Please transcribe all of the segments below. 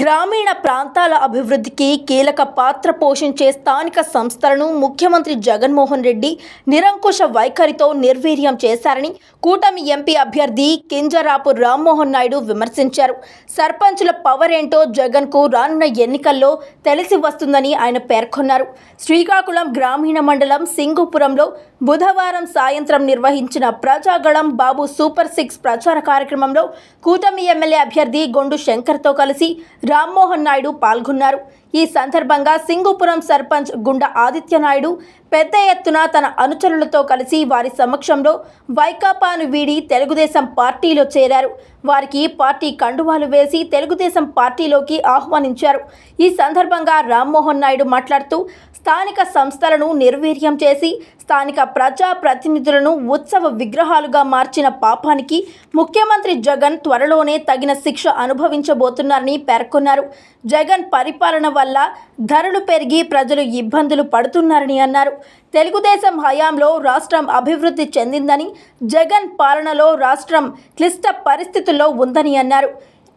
గ్రామీణ ప్రాంతాల అభివృద్ధికి కీలక పాత్ర పోషించే స్థానిక సంస్థలను ముఖ్యమంత్రి జగన్మోహన్ రెడ్డి నిరంకుశ వైఖరితో నిర్వీర్యం చేశారని కూటమి ఎంపీ అభ్యర్థి కింజరాపు రామ్మోహన్ నాయుడు విమర్శించారు. సర్పంచుల పవర్ ఏంటో జగన్కు రానున్న ఎన్నికల్లో తెలిసి వస్తుందని ఆయన పేర్కొన్నారు. శ్రీకాకుళం గ్రామీణ మండలం సింగుపురంలో బుధవారం సాయంత్రం నిర్వహించిన ప్రజాగళం బాబు సూపర్ సిక్స్ ప్రచార కార్యక్రమంలో కూటమి ఎమ్మెల్యే అభ్యర్థి గొండు శంకర్తో కలిసి రామ్మోహన్ నాయుడు పాల్గొన్నారు. ఈ సందర్భంగా సింగుపురం సర్పంచ్ గుండ ఆదిత్యనాయుడు పెద్ద ఎత్తున తన అనుచరులతో కలిసి వారి సమక్షంలో వైకాపాను వీడి తెలుగుదేశం పార్టీలో చేరారు. వారికి పార్టీ కండువాలు వేసి తెలుగుదేశం పార్టీలోకి ఆహ్వానించారు. ఈ సందర్భంగా రామ్మోహన్ నాయుడు మాట్లాడుతూ స్థానిక సంస్థలను నిర్వీర్యం చేసి స్థానిక ప్రజా ప్రతినిధులను ఉత్సవ విగ్రహాలుగా మార్చిన పాపానికి ముఖ్యమంత్రి జగన్ త్వరలోనే తగిన శిక్ష అనుభవించబోతున్నారని పేర్కొన్నారు. జగన్ పరిపాలన వల్ల ధరలు పెరిగి ప్రజలు ఇబ్బందులు పడుతున్నారని అన్నారు. తెలుగుదేశం హయాంలో రాష్ట్రం అభివృద్ధి చెందిందని జగన్ పాలనలో రాష్ట్రం క్లిష్ట పరిస్థితుల్లో ఉందని అన్నారు.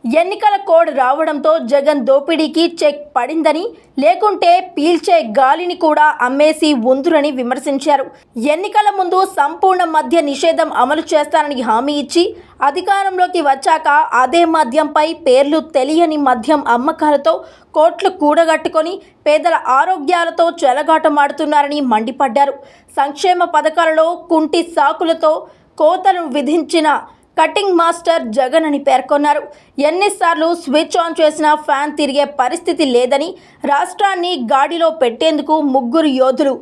ఎన్నికల కోడ్ రావడంతో జగన్ దోపిడీకి చెక్ పడిందని లేకుంటే పీల్చే గాలిని కూడా అమ్మేసి ఉందురని విమర్శించారు. ఎన్నికల ముందు సంపూర్ణ మద్య నిషేధం అమలు చేస్తానని హామీ ఇచ్చి అధికారంలోకి వచ్చాక అదే మద్యంపై పేర్లు తెలియని మద్యం అమ్మకాలతో కోట్లు కూడగట్టుకొని పేదల ఆరోగ్యాలతో చెలగాటమాడుతున్నారని మండిపడ్డారు. సంక్షేమ పథకాలలో కుంటి సాకులతో కోతలు విధించిన కటింగ్ మాస్టర్ జగన్ అని పేర్కొన్నారు. ఎన్నిసార్లు స్విచ్ ఆన్ చేసినా ఫ్యాన్ తిరిగే పరిస్థితి లేదని రాష్ట్రాన్ని గాడిలో పెట్టేందుకు ముగ్గురు యోధులు.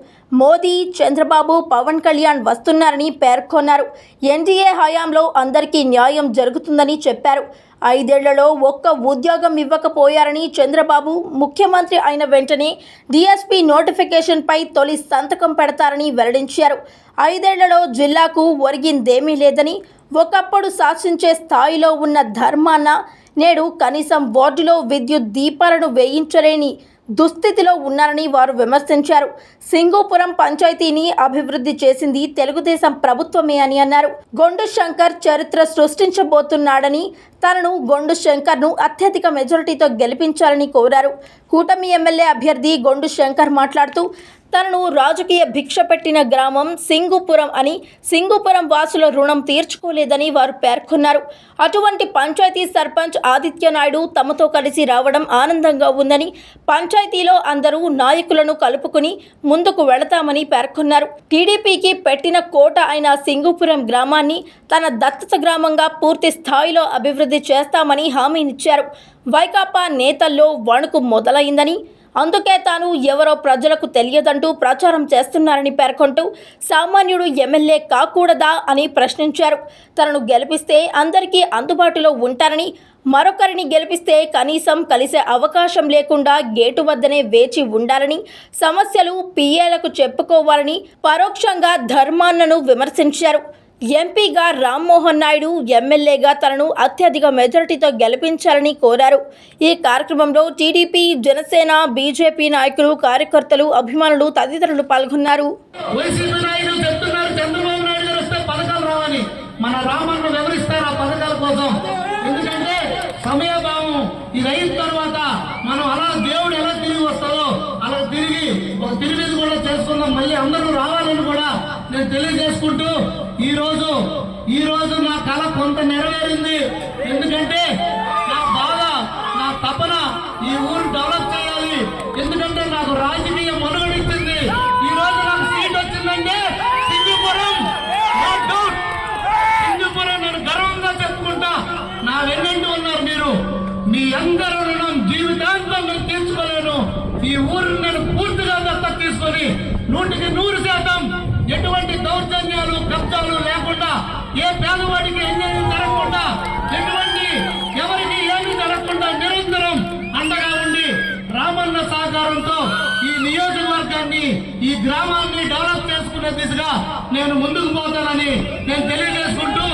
మోదీ చంద్రబాబు పవన్ కళ్యాణ్ వస్తున్నారని పేర్కొన్నారు. ఎన్డీఏ హయాంలో అందరికీ న్యాయం జరుగుతుందని చెప్పారు. ఐదేళ్ళలో ఒక్క ఉద్యోగం ఇవ్వకపోయారని చంద్రబాబు ముఖ్యమంత్రి అయిన వెంటనే డిఎస్పీ నోటిఫికేషన్పై తొలి సంతకం పెడతారని వెల్లడించారు. ఐదేళ్ళలో జిల్లాకు ఒరిగిందేమీ లేదని ఒకప్పుడు శాసించే స్థాయిలో ఉన్న ధర్మాన నేడు కనీసం వార్డులో విద్యుత్ దీపాలను వేయించలేని దుస్థితిలో ఉన్నారని వారు విమర్శించారు. సింగూపురం పంచాయతీని అభివృద్ధి చేసింది తెలుగుదేశం ప్రభుత్వమే అని అన్నారు. గొండు శంకర్ చరిత్ర సృష్టించబోతున్నాడని తనను గొండు శంకర్ను అత్యధిక మెజారిటీతో గెలిపించాలని కోరారు. కూటమి ఎమ్మెల్యే అభ్యర్థి గొండు శంకర్ మాట్లాడుతూ తనను రాజకీయ భిక్ష పెట్టిన గ్రామం సింగుపురం అని సింగుపురం వాసుల రుణం తీర్చుకోలేదని వారు పేర్కొన్నారు. అటువంటి పంచాయతీ సర్పంచ్ ఆదిత్యనాయుడు తమతో కలిసి రావడం ఆనందంగా ఉందని పంచాయతీలో అందరూ నాయకులను కలుపుకుని ముందుకు వెళతామని పేర్కొన్నారు. టీడీపీకి పెట్టిన కోట అయిన సింగుపురం గ్రామాన్ని తన దత్తత గ్రామంగా పూర్తి స్థాయిలో అభివృద్ధి చేస్తామని హామీనిచ్చారు. వైకాపా నేతల్లో వణుకు మొదలైందని అందుకే తాను ఎవరో ప్రజలకు తెలియదంటూ ప్రచారం చేస్తున్నారని పేర్కొంటూ సామాన్యుడు ఎమ్మెల్యే కాకూడదా అని ప్రశ్నించారు. తనను గెలిపిస్తే అందరికీ అందుబాటులో ఉంటారని మరొకరిని గెలిపిస్తే కనీసం కలిసే అవకాశం లేకుండా గేటు వద్దనే వేచి ఉండాలని సమస్యలు పిఏలకు చెప్పుకోవాలని పరోక్షంగా ధర్మాన్నను విమర్శించారు. ఎంపీగా రామ్మోహన్ నాయుడు ఎమ్మెల్యేగా తనను అత్యధిక మెజారిటీతో గెలిపించాలని కోరారు. ఈ కార్యక్రమంలో టీడీపీ జనసేన బీజేపీ నాయకులు కార్యకర్తలు అభిమానులు తదితరులు పాల్గొన్నారు. మన వివరిస్తారు ఆ పథకాల కోసం. ఎందుకంటే సమయభావం ఇది అయిన తర్వాత మనం అలా దేవుడు ఎలా తిరిగి వస్తారో అలా తిరిగి ఒక తిరిగి కూడా చేసుకుందాం మళ్ళీ అందరూ రావాలని కూడా నేను తెలియజేసుకుంటూ నెరవేరింది. ఎందుకంటే నియోజకవర్గాన్ని ఈ గ్రామాన్ని డెవలప్ చేసుకునే దిశగా నేను ముందుకు పోతానని నేను తెలియజేసుకుంటూ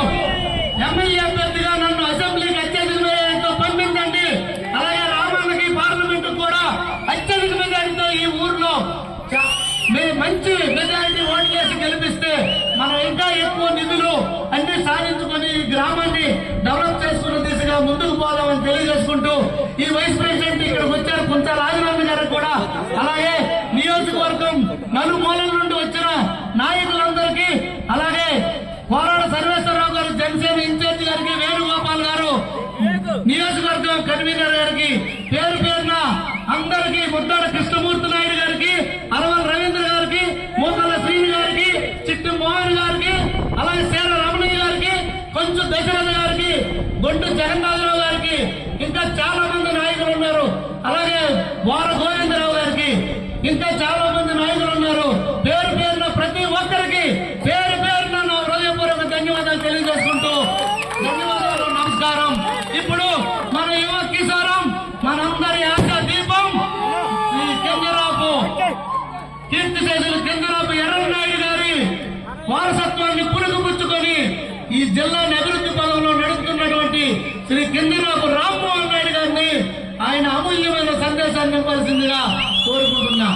ఎమ్మెల్యే అభ్యర్థిగా నన్ను అసెంబ్లీకి అత్యధిక మెజారిటీతో పంపించండి. అలాగే రామన్నకి పార్లమెంట్ కూడా అత్యధిక మెజారిటీతో ఈ ఊర్లో మీరు మంచి మెజారిటీ ఓట్లు వేసి గెలిపిస్తే మనం ఇంకా ఎక్కువ నిధులు అన్ని సాధించుకొని ఈ గ్రామాన్ని డెవలప్ చేసుకునే దిశగా ముందుకు పోదామని తెలియజేసుకుంటూ ఈ వైస్ ప్రెసిడెంట్ ఇక్కడికి వచ్చారు కొంచెం రాజనాథ్ గారికి కూడా అలాగే నియోజకవర్గం నలుమూలల నుండి వచ్చిన నాయకులందరికీ అలాగే పోరాడ సర్వేశ్వరరావు గారు జనసేన ఇన్ఛార్జి గారికి వేణుగోపాల్ గారు నియోజకవర్గం కన్వీనర్ గారికి పేరు పేరున అందరికీ ముద్దాడ కృష్ణమూర్తి నాయుడు గారికి అరవల్ రవీంద్ర గారికి మూకల శ్రీని గారికి చిట్టు మోహన్ గారికి అలాగే సేర రమణయ్య గారికి కొంచెం దశరథ గారికి గొంటు జగన్నాథరావు గారికి ఇంకా చాలా మంది నాయకులు ఉన్నారు అలాగే వార గోవిందరావు గారికి ఇంకా చాలా మంది నాయకులు ఉన్నారు. పేరు పేరున ప్రతి ఒక్కరికి పేరు పేరున నా హృదయపూర్వక ధన్యవాదాలు తెలియజేసుకుంటూ ధన్యవాదాలు నమస్కారం. ఇప్పుడు మన యువ కిసారం మనందరి ఆశ దీపం ఈ కింజరాపు కీర్తి చేసిన కింజరాపు ఎర్రనాయుడు గారి వారసత్వాన్ని పురుగుపుచ్చుకొని ఈ జిల్లాని అభివృద్ధి పదంలో నడుపుతున్నటువంటి శ్రీ కింజరాపు రామ్మోహన్ ఆయన అమూల్యమైన సందేశాన్ని ఇవ్వాల్సిందిగా కోరుకుంటున్నా.